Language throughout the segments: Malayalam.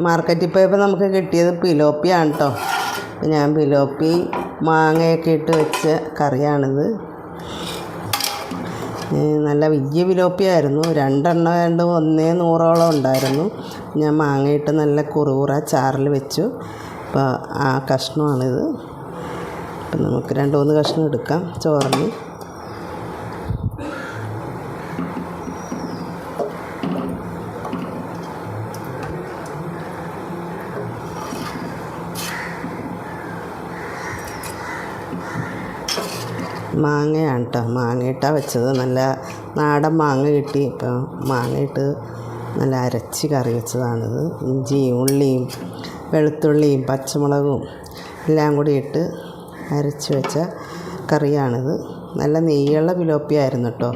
മാർക്കറ്റിൽ പോയപ്പോൾ നമുക്ക് കിട്ടിയത് പിലോപ്പിയാണ് കേട്ടോ ഞാൻ പിലോപ്പി മാങ്ങയൊക്കെ ഇട്ട് വെച്ച കറിയാണിത്. നല്ല വലിയ പിലോപ്പിയായിരുന്നു. രണ്ടെണ്ണം രണ്ട് ഒന്നേ നൂറോളം ഉണ്ടായിരുന്നു. ഞാൻ മാങ്ങയിട്ട് നല്ല കുറുകുറ ചാറിൽ വെച്ചു. അപ്പോൾ ആ കഷ്ണമാണിത്. അപ്പം നമുക്ക് രണ്ട് മൂന്ന് കഷ്ണം എടുക്കാം. ചോറിന്. മാങ്ങയാണ് കേട്ടോ മാങ്ങയിട്ടാണ് വെച്ചത്. നല്ല നാടൻ മാങ്ങ കിട്ടി. ഇപ്പോൾ മാങ്ങയിട്ട് നല്ല അരച്ച് കറി വെച്ചതാണിത്. ഇഞ്ചിയും ഉള്ളിയും വെളുത്തുള്ളിയും പച്ചമുളകും എല്ലാം കൂടി ഇട്ട് അരച്ച് വെച്ച കറിയാണിത്. നല്ല നെയ്യുള്ള പിലോപ്പിയായിരുന്നു കേട്ടോ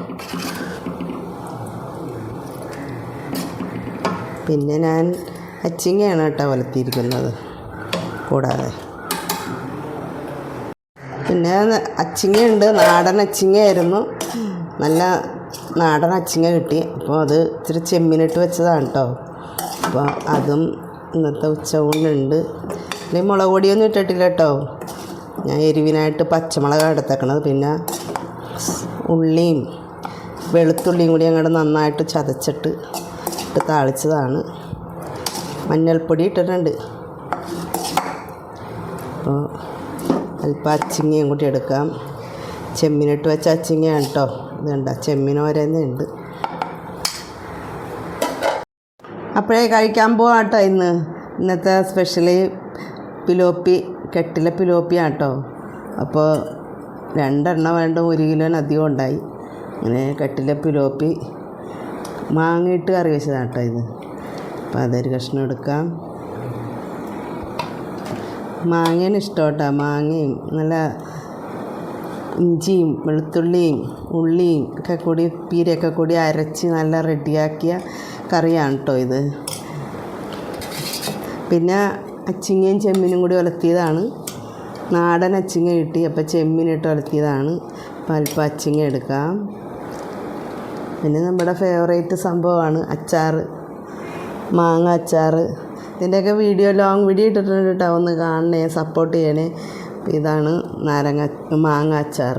പിന്നെ ഞാൻ അച്ചിങ്ങയാണ് കേട്ടോ വലത്തിയിരിക്കുന്നത്. കൂടാതെ. പിന്നെ അച്ചിങ്ങയുണ്ട് നാടൻ അച്ചിങ്ങയായിരുന്നു. നല്ല നാടൻ അച്ചിങ്ങ കിട്ടി. അപ്പോൾ അത് ഇച്ചിരി ചെമ്മീനിട്ട് വെച്ചതാണ് കേട്ടോ അപ്പോൾ അതും ഇന്നത്തെ ഉച്ചയൂണിനുണ്ട്. അല്ലെങ്കിൽ മുളക് പൊടിയൊന്നും ഇട്ടിട്ടില്ല കേട്ടോ ഞാൻ എരിവിനായിട്ട് പച്ചമുളക് എടുത്തേക്കണത്. പിന്നെ ഉള്ളിയും വെളുത്തുള്ളിയും കൂടി അങ്ങോട്ട് നന്നായിട്ട് ചതച്ചിട്ട് ഇട്ട് താളിച്ചതാണ്. മഞ്ഞൾപ്പൊടി ഇട്ടിട്ടുണ്ട്. അപ്പോൾ അല്പം അച്ചിങ്ങയും കൂടി എടുക്കാം. ചെമ്മീനിട്ട് വെച്ച അച്ചിങ്ങയാണ് കേട്ടോ ഇതുണ്ട. ഓരോന്നുണ്ട്. അപ്പോഴേ കഴിക്കാൻ പോവാം കേട്ടോ ഇന്ന്. ഇന്നത്തെ സ്പെഷ്യലി പിലോപ്പി കെട്ടിലെ പിലോപ്പിയാണ് കേട്ടോ അപ്പോൾ രണ്ടെണ്ണം വേണ്ട ഒരു കിലോന് അധികം ഉണ്ടായി. അങ്ങനെ കെട്ടിലെ പിലോപ്പി മാങ്ങയിട്ട് കറി വെച്ചതാണ് കേട്ടോ ഇത്. അപ്പോൾ അതൊരു കഷ്ണം എടുക്കാം. മാങ്ങയാണ് ഇഷ്ടം കേട്ടോ മാങ്ങയും നല്ല ഇഞ്ചിയും വെളുത്തുള്ളിയും ഉള്ളിയും ഒക്കെ കൂടി പീരയൊക്കെ കൂടി അരച്ച് നല്ല റെഡിയാക്കിയ കറിയാണ് കേട്ടോ ഇത്. പിന്നെ അച്ചിങ്ങയും ചെമ്മീനും കൂടി ഒലത്തിയതാണ്. നാടൻ അച്ചിങ്ങ കിട്ടി അപ്പോൾ ചെമ്മീനിട്ട് ഒലത്തിയതാണ്. അപ്പോൾ അല്പം അച്ചിങ്ങ എടുക്കാം. പിന്നെ നമ്മുടെ ഫേവറേറ്റ് സംഭവമാണ് അച്ചാർ മാങ്ങ അച്ചാർ ഇതിന്റെയൊക്കെ വീഡിയോ ലോങ് വീഡിയോ ഇട്ടിട്ടുണ്ട് കേട്ടോ ഒന്ന് കാണണേ സപ്പോർട്ട് ചെയ്യണേ. ഇതാണ് നാരങ്ങ മാങ്ങ അച്ചാർ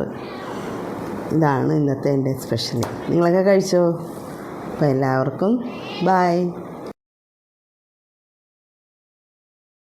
ഇതാണ് ഇന്നത്തെ എന്റെ സ്പെഷ്യൽ നിങ്ങളൊക്കെ കഴിച്ചോ? അപ്പോൾ എല്ലാവർക്കും ബായ്